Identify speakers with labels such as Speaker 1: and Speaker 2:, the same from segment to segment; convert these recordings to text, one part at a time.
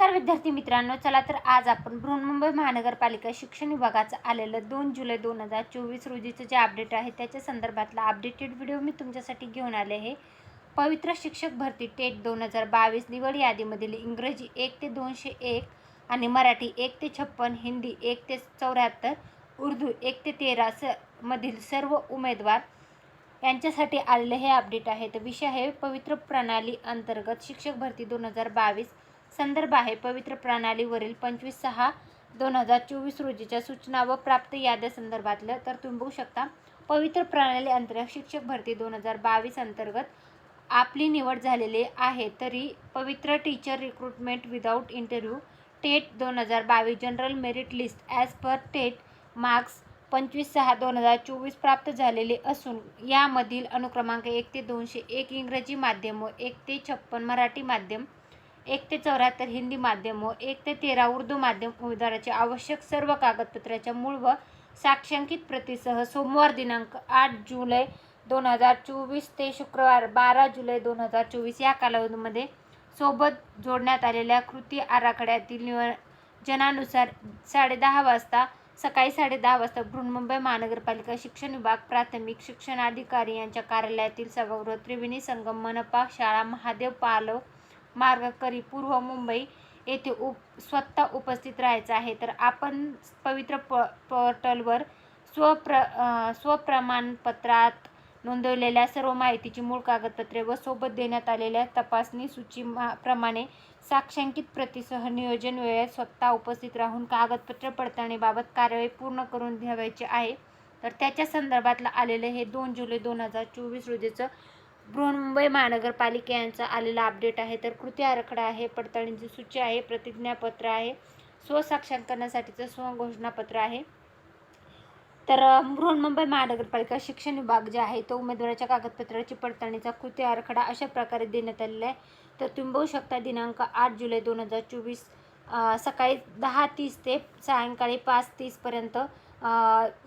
Speaker 1: नमस्कार विद्यार्थी मित्रांनो चला तर आज आपण बृहन्मुंबई महानगरपालिका शिक्षण विभागाचं आलेलं दोन जुलै दोन हजार चोवीस रोजीचं जे अपडेट आहे त्याच्या संदर्भातला अपडेटेड व्हिडिओ मी तुमच्यासाठी घेऊन आले आहे. पवित्र शिक्षक भरती टेट दोन हजार बावीस निवड यादीमधील इंग्रजी एक ते दोनशे एक आणि मराठी एक ते छप्पन हिंदी एक ते चौऱ्याहत्तर उर्दू एक ते तेरा स मधील सर्व उमेदवार यांच्यासाठी आलेले हे अपडेट आहे. तर विषय आहे पवित्र प्रणाली अंतर्गत शिक्षक भरती दोन हजार बावीस. संदर्भ आहे. पवित्र प्रणालीवरील पंचवीस सहा दोन हजार चोवीस रोजीच्या सूचना व प्राप्त याद्या संदर्भातलं तर तुम्ही बघू शकता. पवित्र प्रणाली अंतर्गत शिक्षक भरती दोन हजार बावीस अंतर्गत आपली निवड झालेली आहे. तरी Pavitra teacher recruitment without interview TET दोन हजार बावीस general merit list as per TET marks पंचवीस सहा दोन हजार चोवीस प्राप्त झालेले असून यामधील अनुक्रमांक एक ते दोनशे एक इंग्रजी माध्यम व एक ते छप्पन मराठी माध्यम एक ते चौऱ्याहत्तर हिंदी माध्यम व एक ते तेरा उर्दू माध्यम उमेदवाराचे आवश्यक सर्व कागदपत्राच्या मूळ व साक्षांकित प्रतीसह सोमवार दिनांक आठ जुलै दोन हजार चोवीस ते शुक्रवार बारा जुलै दोन हजार चोवीस या कालावधीमध्ये सोबत जोडण्यात आलेल्या कृती आराखड्यातील नियोजनानुसार साडेदहा वाजता सकाळी साडेदहा वाजता बृहन्मुंबई महानगरपालिका शिक्षण विभाग प्राथमिक शिक्षणाधिकारी यांच्या कार्यालयातील सभागृह त्रिवेणी संगम मनपा शाळा महादेव पालव मार्ग करी पूर्व मुंबई येथे उप स्वतः उपस्थित राहायचं आहे. तर आपण पवित्र प पोर्टलवर स्वप्र स्वप्रमाणपत्रात नोंदवलेल्या सर्व माहितीची मूळ कागदपत्रे व सोबत देण्यात आलेल्या तपासणी सूची प्रमाणे साक्षांकित प्रतिसह नियोजन वेळेत स्वतः उपस्थित राहून कागदपत्र पडताळणीबाबत कारवाई पूर्ण करून घ्यावायची आहे. तर त्याच्या संदर्भातलं आलेलं हे दोन जुलै दोन हजार चोवीस रोजीचं बृहन्मुंबई महानगरपालिका यांचा आलेला अपडेट आहे. तर कृती आराखडा आहे पडताळणीची सूची आहे प्रतिज्ञापत्र आहे स्वसाक्षांकनासाठीचं स्वघोषणापत्र आहे. तर बृहन्मुंबई महानगरपालिका शिक्षण विभाग जे आहे तो उमेदवाराच्या कागदपत्राची पडताळणीचा कृती आराखडा अशा प्रकारे देण्यात आलेला आहे. तर तुम्ही बघू शकता दिनांक आठ जुलै दोन हजार चोवीस सकाळी दहा तीस ते सायंकाळी पाच तीसपर्यंत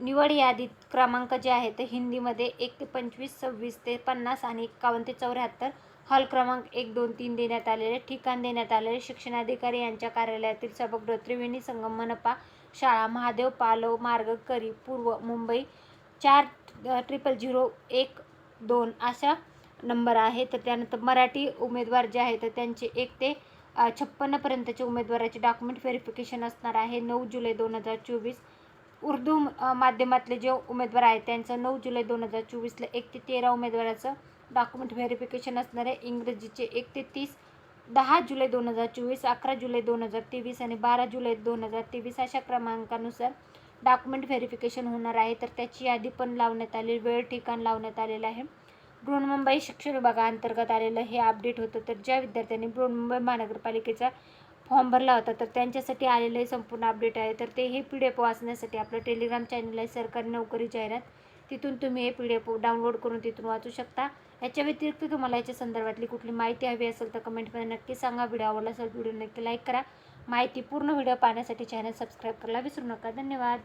Speaker 1: निवड यादीत क्रमांक जे आहेत ते हिंदीमध्ये एक ते पंचवीस सव्वीस ते पन्नास आणि एकावन्न ते चौऱ्याहत्तर. हॉल क्रमांक एक दोन तीन देण्यात आलेले ठिकाण देण्यात आलेले शिक्षणाधिकारी यांच्या कार्यालयातील सभागृह त्रिवेणी संगम मनपा शाळा महादेव पालव मार्ग करी पूर्व मुंबई चार ट्रिपल झिरो एक दोन अशा नंबर आहे तर त्यानंतर मराठी उमेदवार जे आहेत तर त्यांचे एक ते छप्पन्नपर्यंतचे उमेदवाराचे डॉक्युमेंट व्हेरिफिकेशन असणार आहे. नऊ जुलै दोन हजार चोवीस. उर्दू माध्यमातले जे उमेदवार आहेत त्यांचं नऊ जुलै दोन हजार चोवीसला एक ते तेरा उमेदवाराचं डॉक्युमेंट व्हेरिफिकेशन असणार आहे. इंग्रजीचे एक ते तीस दहा जुलै दोन हजार चोवीस अकरा जुलै दोन हजार तेवीस आणि बारा जुलै दोन हजार तेवीस अशा क्रमांकानुसार डॉक्युमेंट व्हेरिफिकेशन होणार आहे. तर त्याची यादी पण लावण्यात आली वेळ ठिकाण लावण्यात आलेलं आहे. बृहन्मुंबई शिक्षण विभागाअंतर्गत आलेलं हे अपडेट होतं. तर ज्या विद्यार्थ्यांनी बृहन्मुंबई महानगरपालिकेचा फॉर्म भरला होता तर त्यांच्यासाठी आलेलं हे संपूर्ण अपडेट आहे. तर ते हे पी डी एफ वाचण्यासाठी आपलं टेलिग्राम चॅनल आहे सरकारी नोकरी जाहिरात. तिथून तुम्ही हे पी डी एफ डाउनलोड करून तिथून वाचू शकता. याच्या व्यतिरिक्त तुम्हाला याच्या संदर्भातली कुठली माहिती हवी असेल तर कमेंटमध्ये नक्की सांगा. व्हिडिओ आवडला असेल व्हिडिओ नक्की लाईक करा. माहिती पूर्ण व्हिडिओ पाहण्यासाठी चॅनल सबस्क्राईब करायला विसरू नका. धन्यवाद.